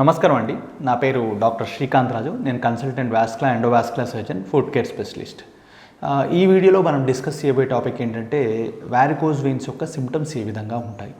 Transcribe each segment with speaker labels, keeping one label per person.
Speaker 1: నమస్కారం అండి. నా పేరు డాక్టర్ శ్రీకాంత్ రాజు. నేను consultant vascular endovascular surgeon foot care specialist. ఈ వీడియోలో మనం డిస్కస్ చేయబోయే టాపిక్ ఏంటంటే వ్యారికోజ్ వెయిన్స్ యొక్క సిమ్టమ్స్ ఏ విధంగా ఉంటాయి?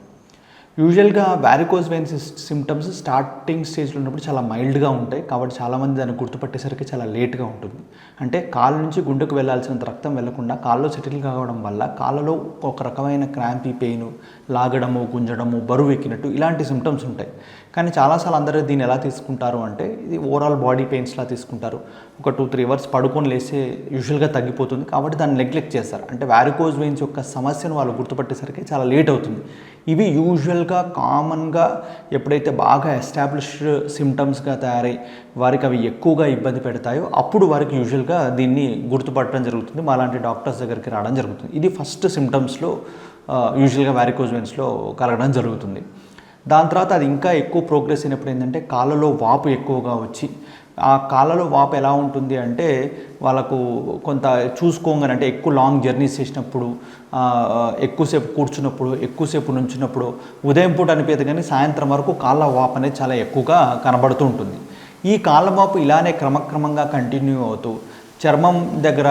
Speaker 1: యూజువల్గా వ్యారికోజ్ వెయిన్స్ సిమ్టమ్స్ స్టార్టింగ్ స్టేజ్లో ఉన్నప్పుడు చాలా మైల్డ్గా ఉంటాయి. కాబట్టి చాలామంది దాన్ని గుర్తుపట్టేసరికి చాలా లేట్గా ఉంటుంది. అంటే కాళ్ళ నుంచి గుండెకు వెళ్ళాల్సినంత రక్తం వెళ్ళకుండా కాల్లో సెటిల్ కావడం వల్ల కాళ్ళలో ఒక రకమైన క్రాంపీ పెయిన్ లాగడము గుంజడము బరువు ఎక్కినట్టు ఇలాంటి సిమ్టమ్స్ ఉంటాయి. కానీ చాలాసార్లు అందరూ దీన్ని ఎలా తీసుకుంటారు అంటే ఇది ఓవరాల్ బాడీ పెయిన్స్లా తీసుకుంటారు. ఒక టూ త్రీ అవర్స్ పడుకొని లేస్తే యూజువల్గా తగ్గిపోతుంది. కాబట్టి దాన్ని నెగ్లెక్ట్ చేస్తారు. అంటే వ్యారికోజ్ వెయిన్స్ యొక్క సమస్యను వాళ్ళు గుర్తుపట్టేసరికి చాలా లేట్ అవుతుంది. ఇవి యూజువల్గా కామన్గా ఎప్పుడైతే బాగా ఎస్టాబ్లిష్డ్ సిమ్టమ్స్గా తయారై వారికి అవి ఎక్కువగా ఇబ్బంది పెడతాయో అప్పుడు వారికి యూజువల్గా దీన్ని గుర్తుపట్టడం జరుగుతుంది. మాలాంటి డాక్టర్స్ దగ్గరికి రావడం జరుగుతుంది. ఇది ఫస్ట్ సిమ్టమ్స్లో యూజువల్గా వ్యారికోజ్ కలగడం జరుగుతుంది. దాని తర్వాత అది ఇంకా ఎక్కువ ప్రోగ్రెస్ అయినప్పుడు ఏంటంటే కాళ్ళలో వాపు ఎక్కువగా వచ్చి ఆ కాళ్ళలో వాపు ఎలా ఉంటుంది అంటే వాళ్ళకు కొంత చూసుకోగానే అంటే ఎక్కువ లాంగ్ జర్నీస్ చేసినప్పుడు ఎక్కువసేపు కూర్చున్నప్పుడు ఎక్కువసేపు నుంచినప్పుడు ఉదయం పూట అనిపించదు కానీ సాయంత్రం వరకు కాళ్ళ వాపు అనేది చాలా ఎక్కువగా కనబడుతూ ఉంటుంది. ఈ కాళ్ళ వాపు ఇలానే క్రమక్రమంగా కంటిన్యూ అవుతూ చర్మం దగ్గర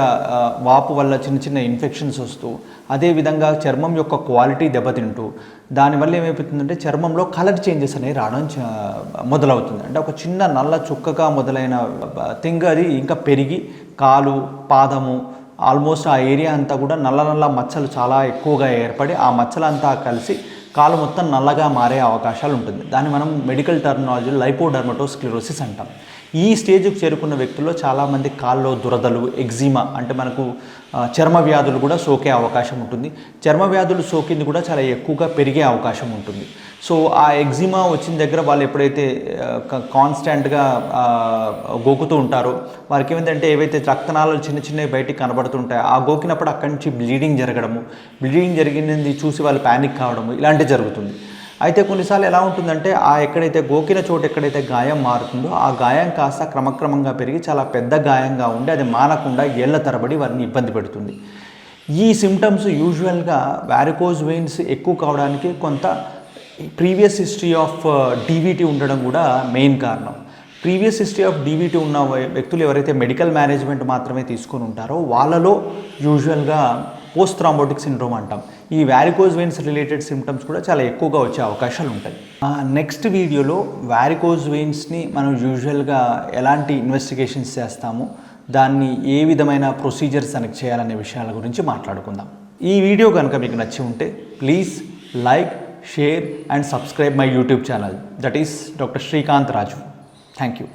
Speaker 1: వాపు వల్ల చిన్న చిన్న ఇన్ఫెక్షన్స్ వస్తూ అదేవిధంగా చర్మం యొక్క క్వాలిటీ దెబ్బతింటూ దానివల్ల ఏమైపోతుందంటే చర్మంలో కలర్ చేంజెస్ అనేవి రావడం మొదలవుతుంది. అంటే ఒక చిన్న నల్ల చుక్కగా మొదలైన థింగ్ అది ఇంకా పెరిగి కాలు పాదము ఆల్మోస్ట్ ఆ ఏరియా అంతా కూడా నల్ల నల్ల మచ్చలు చాలా ఎక్కువగా ఏర్పడి ఆ మచ్చలంతా కలిసి కాలు మొత్తం నల్లగా మారే అవకాశాలు ఉంటుంది. దాన్ని మనం మెడికల్ టర్మినాలజీలో లైపోడర్మటోస్క్లిరోసిస్ అంటాం. ఈ స్టేజ్కి చేరుకున్న వ్యక్తుల్లో చాలామంది కాల్లో దురదలు ఎగ్జిమా అంటే మనకు చర్మ వ్యాధులు కూడా సోకే అవకాశం ఉంటుంది. చర్మ వ్యాధులు సోకింది కూడా చాలా ఎక్కువగా పెరిగే అవకాశం ఉంటుంది. సో ఆ ఎగ్జిమా వచ్చిన దగ్గర వాళ్ళు ఎప్పుడైతే కాన్స్టాంట్గా గోకుతూ ఉంటారో వారికి ఏమిటంటే ఏవైతే రక్తనాళాలు చిన్న చిన్నవి బయటికి కనబడుతుంటాయో ఆ గోకినప్పుడు అక్కడి నుంచి బ్లీడింగ్ జరగడము బ్లీడింగ్ జరిగింది చూసి వాళ్ళు ప్యానిక్ కావడము ఇలాంటి ఇలాంటి జరుగుతుంది. అయితే కొన్నిసార్లు ఎలా ఉంటుందంటే ఆ ఎక్కడైతే గోకిన చోటు ఎక్కడైతే గాయం మారుతుందో ఆ గాయం కాస్త క్రమక్రమంగా పెరిగి చాలా పెద్ద గాయంగా ఉండి అది మానకుండా ఏళ్ళ తరబడి వారిని ఇబ్బంది పెడుతుంది. ఈ సిమ్టమ్స్ యూజువల్గా వ్యారికోజ్ వెయిన్స్ ఎక్కువ కావడానికి కొంత ప్రీవియస్ హిస్టరీ ఆఫ్ డీవీటీ ఉండడం కూడా మెయిన్ కారణం. ప్రీవియస్ హిస్టరీ ఆఫ్ డీవీటీ ఉన్న వ్యక్తులు ఎవరైతే మెడికల్ మేనేజ్మెంట్ మాత్రమే తీసుకొని ఉంటారో వాళ్ళలో యూజువల్గా పోస్ట్ థ్రాంబోటిక్ సిండ్రోమ్ అంటాం. ఈ వ్యారికోజ్ వెయిన్స్ రిలేటెడ్ సిమ్టమ్స్ కూడా చాలా ఎక్కువగా వచ్చే అవకాశాలు ఉంటాయి. నెక్స్ట్ వీడియోలో వ్యారికోజ్ వెయిన్స్ని మనం యూజువల్గా ఎలాంటి ఇన్వెస్టిగేషన్స్ చేస్తాము దాన్ని ఏ విధమైన ప్రొసీజర్స్ కనెక్ట్ చేయాలనే విషయాల గురించి మాట్లాడుకుందాం. ఈ వీడియో కనుక మీకు నచ్చి ఉంటే please like share and subscribe my YouTube channel that is doctor Srikanth Raju thank you